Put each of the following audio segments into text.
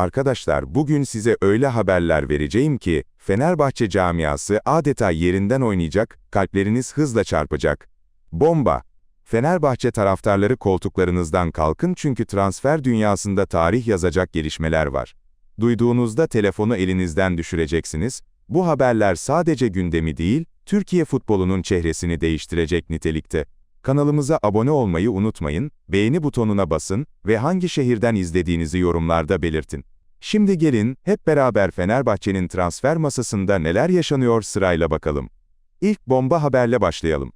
Arkadaşlar bugün size öyle haberler vereceğim ki, Fenerbahçe camiası adeta yerinden oynayacak, kalpleriniz hızla çarpacak. Bomba! Fenerbahçe taraftarları koltuklarınızdan kalkın çünkü transfer dünyasında tarih yazacak gelişmeler var. Duyduğunuzda telefonu elinizden düşüreceksiniz, bu haberler sadece gündemi değil, Türkiye futbolunun çehresini değiştirecek nitelikte. Kanalımıza abone olmayı unutmayın, beğeni butonuna basın ve hangi şehirden izlediğinizi yorumlarda belirtin. Şimdi gelin, hep beraber Fenerbahçe'nin transfer masasında neler yaşanıyor sırayla bakalım. İlk bomba haberle başlayalım.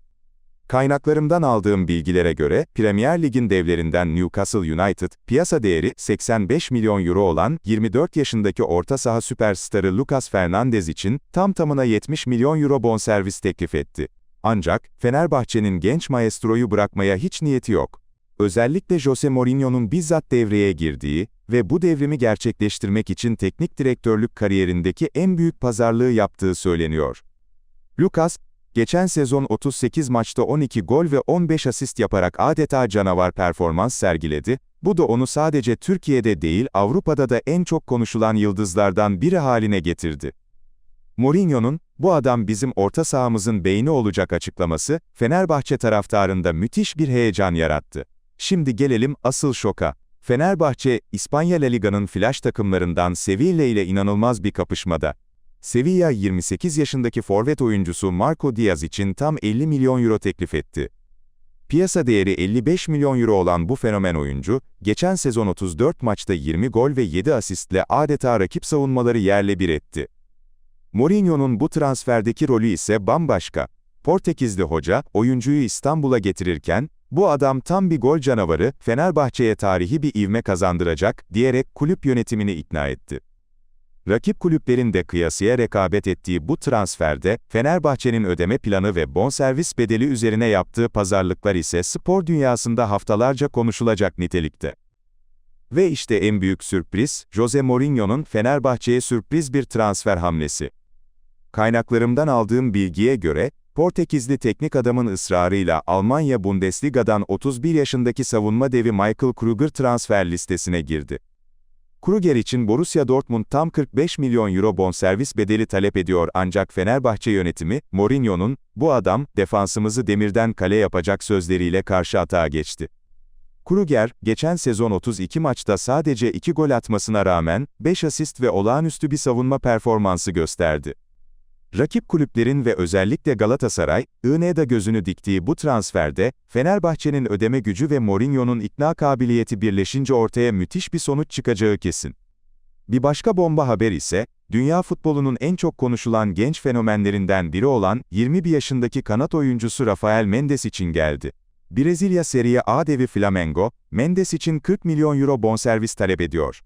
Kaynaklarımdan aldığım bilgilere göre, Premier Lig'in devlerinden Newcastle United, piyasa değeri 85 milyon euro olan 24 yaşındaki orta saha süperstarı Lucas Fernandez için tam tamına 70 milyon euro bonservis teklif etti. Ancak, Fenerbahçe'nin genç maestroyu bırakmaya hiç niyeti yok. Özellikle Jose Mourinho'nun bizzat devreye girdiği ve bu devrimi gerçekleştirmek için teknik direktörlük kariyerindeki en büyük pazarlığı yaptığı söyleniyor. Lucas, geçen sezon 38 maçta 12 gol ve 15 asist yaparak adeta canavar performans sergiledi, bu da onu sadece Türkiye'de değil Avrupa'da da en çok konuşulan yıldızlardan biri haline getirdi. Mourinho'nun, bu adam bizim orta sahamızın beyni olacak açıklaması, Fenerbahçe taraftarında müthiş bir heyecan yarattı. Şimdi gelelim asıl şoka. Fenerbahçe, İspanya La Liga'nın flash takımlarından Sevilla ile inanılmaz bir kapışmada. Sevilla 28 yaşındaki forvet oyuncusu Marco Diaz için tam 50 milyon euro teklif etti. Piyasa değeri 55 milyon euro olan bu fenomen oyuncu, geçen sezon 34 maçta 20 gol ve 7 asistle adeta rakip savunmaları yerle bir etti. Mourinho'nun bu transferdeki rolü ise bambaşka. Portekizli hoca, oyuncuyu İstanbul'a getirirken, bu adam tam bir gol canavarı, Fenerbahçe'ye tarihi bir ivme kazandıracak, diyerek kulüp yönetimini ikna etti. Rakip kulüplerin de kıyasıya rekabet ettiği bu transferde, Fenerbahçe'nin ödeme planı ve bonservis bedeli üzerine yaptığı pazarlıklar ise spor dünyasında haftalarca konuşulacak nitelikte. Ve işte en büyük sürpriz, Jose Mourinho'nun Fenerbahçe'ye sürpriz bir transfer hamlesi. Kaynaklarımdan aldığım bilgiye göre, Portekizli teknik adamın ısrarıyla Almanya Bundesliga'dan 31 yaşındaki savunma devi Michael Kruger transfer listesine girdi. Kruger için Borussia Dortmund tam 45 milyon euro bonservis bedeli talep ediyor ancak Fenerbahçe yönetimi, Mourinho'nun, bu adam, defansımızı demirden kale yapacak sözleriyle karşı atağa geçti. Kruger, geçen sezon 32 maçta sadece 2 gol atmasına rağmen, 5 asist ve olağanüstü bir savunma performansı gösterdi. Rakip kulüplerin ve özellikle Galatasaray, INE'da gözünü diktiği bu transferde, Fenerbahçe'nin ödeme gücü ve Mourinho'nun ikna kabiliyeti birleşince ortaya müthiş bir sonuç çıkacağı kesin. Bir başka bomba haber ise, dünya futbolunun en çok konuşulan genç fenomenlerinden biri olan, 21 yaşındaki kanat oyuncusu Rafael Mendes için geldi. Brezilya Serie A devi Flamengo, Mendes için 40 milyon euro bonservis talep ediyor.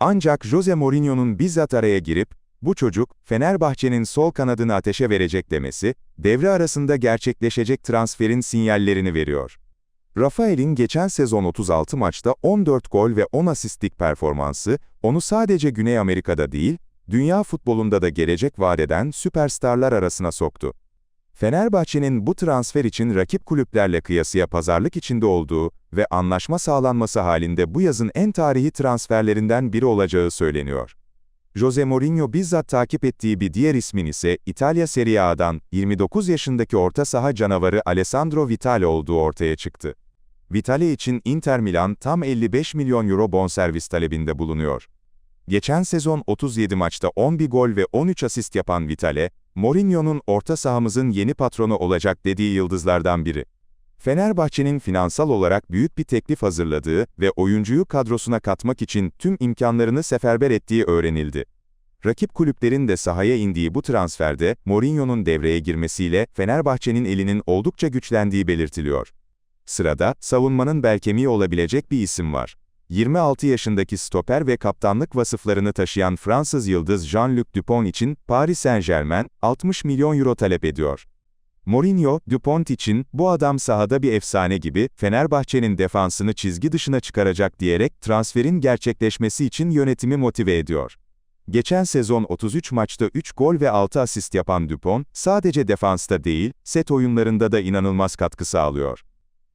Ancak Jose Mourinho'nun bizzat araya girip, bu çocuk, Fenerbahçe'nin sol kanadını ateşe verecek demesi, devre arasında gerçekleşecek transferin sinyallerini veriyor. Rafael'in geçen sezon 36 maçta 14 gol ve 10 asistlik performansı, onu sadece Güney Amerika'da değil, dünya futbolunda da gelecek vaat eden süperstarlar arasına soktu. Fenerbahçe'nin bu transfer için rakip kulüplerle kıyasıya pazarlık içinde olduğu ve anlaşma sağlanması halinde bu yazın en tarihi transferlerinden biri olacağı söyleniyor. Jose Mourinho bizzat takip ettiği bir diğer ismin ise İtalya Serie A'dan 29 yaşındaki orta saha canavarı Alessandro Vitale olduğu ortaya çıktı. Vitale için Inter Milan tam 55 milyon euro bonservis talebinde bulunuyor. Geçen sezon 37 maçta 11 gol ve 13 asist yapan Vitale, Mourinho'nun orta sahamızın yeni patronu olacak dediği yıldızlardan biri. Fenerbahçe'nin finansal olarak büyük bir teklif hazırladığı ve oyuncuyu kadrosuna katmak için tüm imkanlarını seferber ettiği öğrenildi. Rakip kulüplerin de sahaya indiği bu transferde, Mourinho'nun devreye girmesiyle Fenerbahçe'nin elinin oldukça güçlendiği belirtiliyor. Sırada, savunmanın belkemiği olabilecek bir isim var. 26 yaşındaki stoper ve kaptanlık vasıflarını taşıyan Fransız yıldız Jean-Luc Dupont için Paris Saint-Germain, 60 milyon euro talep ediyor. Mourinho, Dupont için, bu adam sahada bir efsane gibi, Fenerbahçe'nin defansını çizgi dışına çıkaracak diyerek transferin gerçekleşmesi için yönetimi motive ediyor. Geçen sezon 33 maçta 3 gol ve 6 asist yapan Dupont, sadece defansta değil, set oyunlarında da inanılmaz katkı sağlıyor.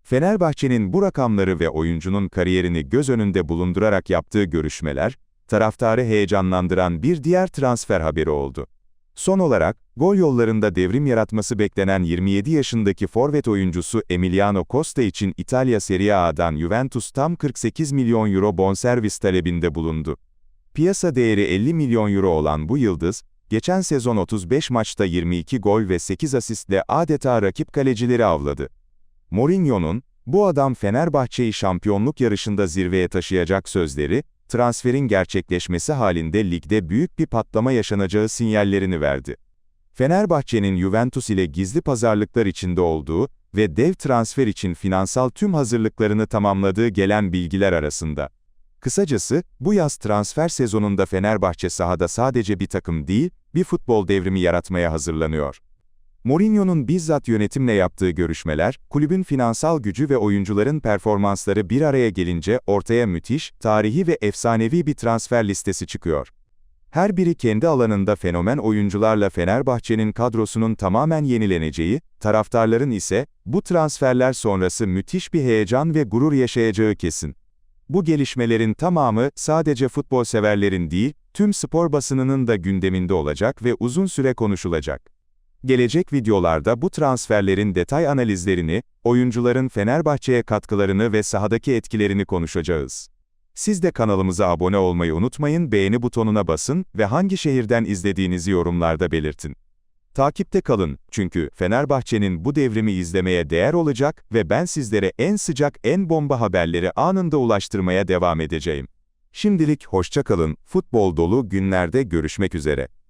Fenerbahçe'nin bu rakamları ve oyuncunun kariyerini göz önünde bulundurarak yaptığı görüşmeler, taraftarı heyecanlandıran bir diğer transfer haberi oldu. Son olarak, gol yollarında devrim yaratması beklenen 27 yaşındaki forvet oyuncusu Emiliano Costa için İtalya Serie A'dan Juventus tam 48 milyon euro bonservis talebinde bulundu. Piyasa değeri 50 milyon euro olan bu yıldız, geçen sezon 35 maçta 22 gol ve 8 asistle adeta rakip kalecileri avladı. Mourinho'nun, bu adam Fenerbahçe'yi şampiyonluk yarışında zirveye taşıyacak sözleri, transferin gerçekleşmesi halinde ligde büyük bir patlama yaşanacağı sinyallerini verdi. Fenerbahçe'nin Juventus ile gizli pazarlıklar içinde olduğu ve dev transfer için finansal tüm hazırlıklarını tamamladığı gelen bilgiler arasında. Kısacası, bu yaz transfer sezonunda Fenerbahçe sahada sadece bir takım değil, bir futbol devrimi yaratmaya hazırlanıyor. Mourinho'nun bizzat yönetimle yaptığı görüşmeler, kulübün finansal gücü ve oyuncuların performansları bir araya gelince ortaya müthiş, tarihi ve efsanevi bir transfer listesi çıkıyor. Her biri kendi alanında fenomen oyuncularla Fenerbahçe'nin kadrosunun tamamen yenileneceği, taraftarların ise bu transferler sonrası müthiş bir heyecan ve gurur yaşayacağı kesin. Bu gelişmelerin tamamı sadece futbol severlerin değil, tüm spor basınının da gündeminde olacak ve uzun süre konuşulacak. Gelecek videolarda bu transferlerin detay analizlerini, oyuncuların Fenerbahçe'ye katkılarını ve sahadaki etkilerini konuşacağız. Siz de kanalımıza abone olmayı unutmayın, beğeni butonuna basın ve hangi şehirden izlediğinizi yorumlarda belirtin. Takipte kalın, çünkü Fenerbahçe'nin bu devrimi izlemeye değer olacak ve ben sizlere en sıcak, en bomba haberleri anında ulaştırmaya devam edeceğim. Şimdilik hoşça kalın, futbol dolu günlerde görüşmek üzere.